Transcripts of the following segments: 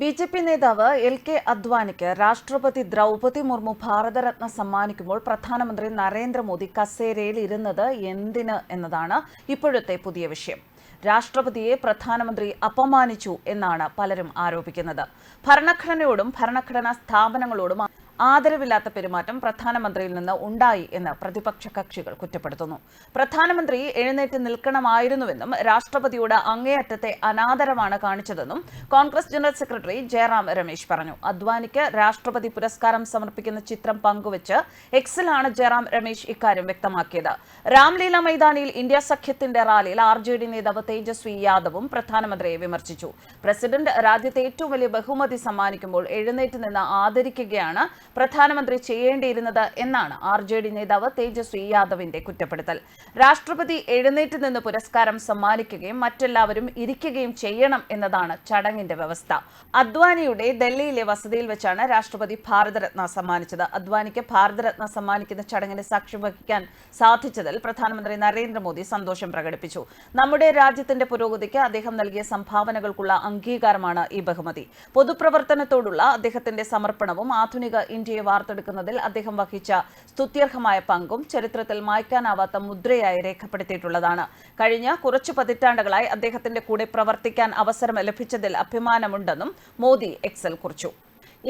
B J P നേതാവ് L K അദ്വാനിക്ക് രാഷ്ട്രപതി ദ്രൗപതി മുർമു ഭാരതരത്ന സമ്മാനിക്കുമ്പോൾ പ്രധാനമന്ത്രി നരേന്ദ്രമോദി കസേരയിൽ ഇരുന്നത് എന്തിന് എന്നതാണ് ഇപ്പോഴത്തെ പുതിയ വിഷയം. രാഷ്ട്രപതിയെ പ്രധാനമന്ത്രി അപമാനിച്ചു എന്നാണ് പലരും ആരോപിക്കുന്നത്. ഭരണഘടനയോടും ഭരണഘടനാ സ്ഥാപനങ്ങളോടും ആദരവില്ലാത്ത പെരുമാറ്റം പ്രധാനമന്ത്രിയിൽ നിന്ന് ഉണ്ടായി എന്ന് പ്രതിപക്ഷ കക്ഷികൾ കുറ്റപ്പെടുത്തുന്നു. പ്രധാനമന്ത്രി എഴുന്നേറ്റ് നിൽക്കണമായിരുന്നുവെന്നും രാഷ്ട്രപതിയോട് അങ്ങേയറ്റത്തെ അനാദരമാണ് കാണിച്ചതെന്നും കോൺഗ്രസ് ജനറൽ സെക്രട്ടറി ജയറാം രമേശ് പറഞ്ഞു. അദ്വാനിക്ക് രാഷ്ട്രപതി പുരസ്കാരം സമർപ്പിക്കുന്ന ചിത്രം പങ്കുവച്ച് എക്സിലാണ് ജയറാം രമേശ് ഇക്കാര്യം വ്യക്തമാക്കിയത്. രാംലീല മൈതാനിയിൽ ഇന്ത്യ സഖ്യത്തിന്റെ റാലിയിൽ ആർ ജെ ഡി നേതാവ് തേജസ്വി യാദവും പ്രധാനമന്ത്രിയെ വിമർശിച്ചു. പ്രസിഡന്റ് രാജ്യത്തെ ഏറ്റവും വലിയ ബഹുമതി സമ്മാനിക്കുമ്പോൾ എഴുന്നേറ്റ് നിന്ന് ആദരിക്കുകയാണ് പ്രധാനമന്ത്രി ചെയ്യേണ്ടിയിരുന്നത് എന്നാണ് ആർ ജെ ഡി നേതാവ് തേജസ്വി യാദവിന്റെ കുറ്റപ്പെടുത്തൽ. രാഷ്ട്രപതി എഴുന്നേറ്റ് നിന്ന് പുരസ്കാരം സമ്മാനിക്കുകയും മറ്റെല്ലാവരും ഇരിക്കുകയും ചെയ്യണം എന്നതാണ് ചടങ്ങിന്റെ വ്യവസ്ഥ. അദ്വാനിയുടെ ഡൽഹിയിലെ വസതിയിൽ വെച്ചാണ് രാഷ്ട്രപതി ഭാരതരത്ന സമ്മാനിച്ചത്. അദ്വാനിക്ക് ഭാരതരത്ന സമ്മാനിക്കുന്ന ചടങ്ങിന് സാക്ഷ്യം വഹിക്കാൻ സാധിച്ചതിൽ പ്രധാനമന്ത്രി നരേന്ദ്രമോദി സന്തോഷം പ്രകടിപ്പിച്ചു. നമ്മുടെ രാജ്യത്തിന്റെ പുരോഗതിക്ക് അദ്ദേഹം നൽകിയ സംഭാവനകൾക്കുള്ള അംഗീകാരമാണ് ഈ ബഹുമതി. പൊതുപ്രവർത്തനത്തോടുള്ള അദ്ദേഹത്തിന്റെ സമർപ്പണവും ആധുനിക ഇന്ത്യയെ വാർത്തെടുക്കുന്നതിൽ അദ്ദേഹം വഹിച്ച സ്തുത്യർഹമായ പങ്കും ചരിത്രത്തിൽ മായ്ക്കാനാവാത്ത മുദ്രയായി രേഖപ്പെടുത്തിയിട്ടുള്ളതാണ്. കഴിഞ്ഞ കുറച്ചു പതിറ്റാണ്ടുകളായി അദ്ദേഹത്തിന്റെ കൂടെ പ്രവർത്തിക്കാൻ അവസരം ലഭിച്ചതിൽ അഭിമാനമുണ്ടെന്നും മോദി എക്സൽ കുറിച്ചു.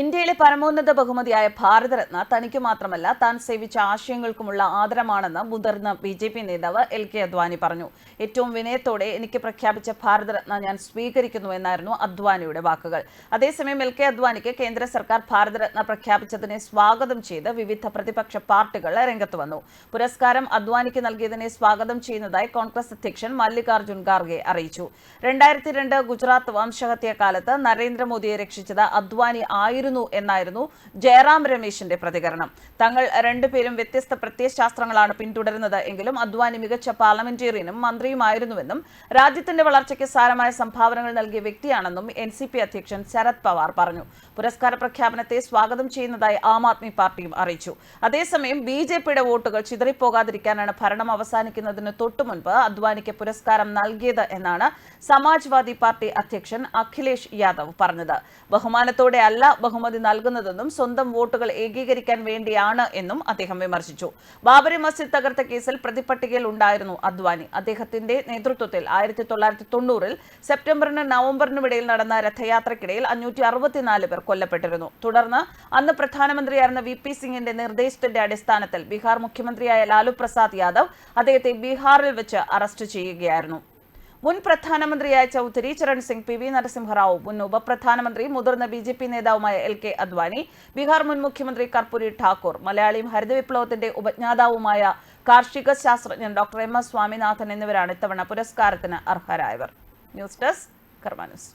ഇന്ത്യയിലെ പരമോന്നത ബഹുമതിയായ ഭാരതരത്ന തനിക്ക് മാത്രമല്ല താൻ സേവിച്ച ആശയങ്ങൾക്കുമുള്ള ആദരമാണെന്ന് മുതിർന്ന ബി ജെ പി നേതാവ് എൽ കെ അദ്വാനി പറഞ്ഞു. ഏറ്റവും വിനയത്തോടെ എനിക്ക് പ്രഖ്യാപിച്ച ഭാരതരത്ന ഞാൻ സ്വീകരിക്കുന്നു എന്നായിരുന്നു അദ്വാനിയുടെ വാക്കുകൾ. അതേസമയം എൽ കെ അദ്വാനിക്ക് കേന്ദ്ര സർക്കാർ ഭാരതരത്ന പ്രഖ്യാപിച്ചതിനെ സ്വാഗതം ചെയ്ത് വിവിധ പ്രതിപക്ഷ പാർട്ടികൾ രംഗത്ത് വന്നു. പുരസ്കാരം അദ്വാനിക്ക് നൽകിയതിനെ സ്വാഗതം ചെയ്യുന്നതായി കോൺഗ്രസ് അധ്യക്ഷൻ മല്ലികാർജുൻ ഖാർഗെ അറിയിച്ചു. രണ്ടായിരത്തി രണ്ട് ഗുജറാത്ത് വംശഹത്യ കാലത്ത് നരേന്ദ്രമോദിയെ രക്ഷിച്ചത് അദ്വാനി ആയിരുന്നു എന്നായിരുന്നു ജയറാം രമേശിന്റെ പ്രതികരണം. തങ്ങൾ രണ്ടുപേരും വ്യത്യസ്ത പ്രത്യയശാസ്ത്രങ്ങളാണ് പിന്തുടരുന്നത് എങ്കിലും അദ്വാനി മികച്ച പാർലമെന്റേറിയനും മന്ത്രിയുമായിരുന്നുവെന്നും രാജ്യത്തിന്റെ വളർച്ചയ്ക്ക് സാരമായ സംഭാവനകൾ നൽകിയ വ്യക്തിയാണെന്നും എൻ അധ്യക്ഷൻ ശരത് പവാർ പറഞ്ഞു. പുരസ്കാര പ്രഖ്യാപനത്തെ സ്വാഗതം ചെയ്യുന്നതായി ആം ആദ്മി പാർട്ടിയും അറിയിച്ചു. അതേസമയം ബി ജെ പിയുടെ വോട്ടുകൾ ചിതറിപ്പോകാതിരിക്കാനാണ് ഭരണം അവസാനിക്കുന്നതിന് തൊട്ടുമുൻപ് അദ്വാനിക്ക് പുരസ്കാരം നൽകിയത് എന്നാണ് സമാജ്വാദി പാർട്ടി അധ്യക്ഷൻ അഖിലേഷ് യാദവ് പറഞ്ഞത്. ബഹുമാനത്തോടെ അല്ല ബഹുമതി നൽകുന്നതെന്നും സ്വന്തം വോട്ടുകൾ ഏകീകരിക്കാൻ വേണ്ടിയാണ് എന്നും അദ്ദേഹം വിമർശിച്ചു. ബാബരി മസ്ജിദ് തകർത്ത കേസിൽ പ്രതിപട്ടികയിൽ ഉണ്ടായിരുന്നു അദ്വാനി. അദ്ദേഹത്തിന്റെ നേതൃത്വത്തിൽ ആയിരത്തി തൊള്ളായിരത്തി തൊണ്ണൂറിൽ സെപ്റ്റംബറിന് നവംബറിനും ഇടയിൽ നടന്ന രഥയാത്രയ്ക്കിടയിൽ അഞ്ഞൂറ്റി അറുപത്തിനാല് പേർ കൊല്ലപ്പെട്ടിരുന്നു. തുടർന്ന് അന്ന് പ്രധാനമന്ത്രിയായിരുന്ന വി പി സിംഗിന്റെ നിർദ്ദേശത്തിന്റെ അടിസ്ഥാനത്തിൽ ബീഹാർ മുഖ്യമന്ത്രിയായ ലാലു പ്രസാദ് യാദവ് അദ്ദേഹത്തെ ബീഹാറിൽ വെച്ച് അറസ്റ്റ് ചെയ്യുകയായിരുന്നു. മുൻ പ്രധാനമന്ത്രിയായ ചൌധരി ചരൺ സിംഗ് പി വി നരസിംഹറാവു മുൻ ഉപപ്രധാനമന്ത്രി മുതിർന്ന ബി ജെ പി നേതാവുമായ എൽ കെ അദ്വാനി ബീഹാർ മുൻ മുഖ്യമന്ത്രി കർപ്പൂരി ഠാക്കൂർ മലയാളിയും ഹരിത വിപ്ലവത്തിന്റെ ഉപജ്ഞാതാവുമായ കാർഷിക ശാസ്ത്രജ്ഞൻ ഡോക്ടർ എം എസ് സ്വാമിനാഥൻ എന്നിവരാണ് ഇത്തവണ പുരസ്കാരത്തിന് അർഹരായവർ. News desk Karma news.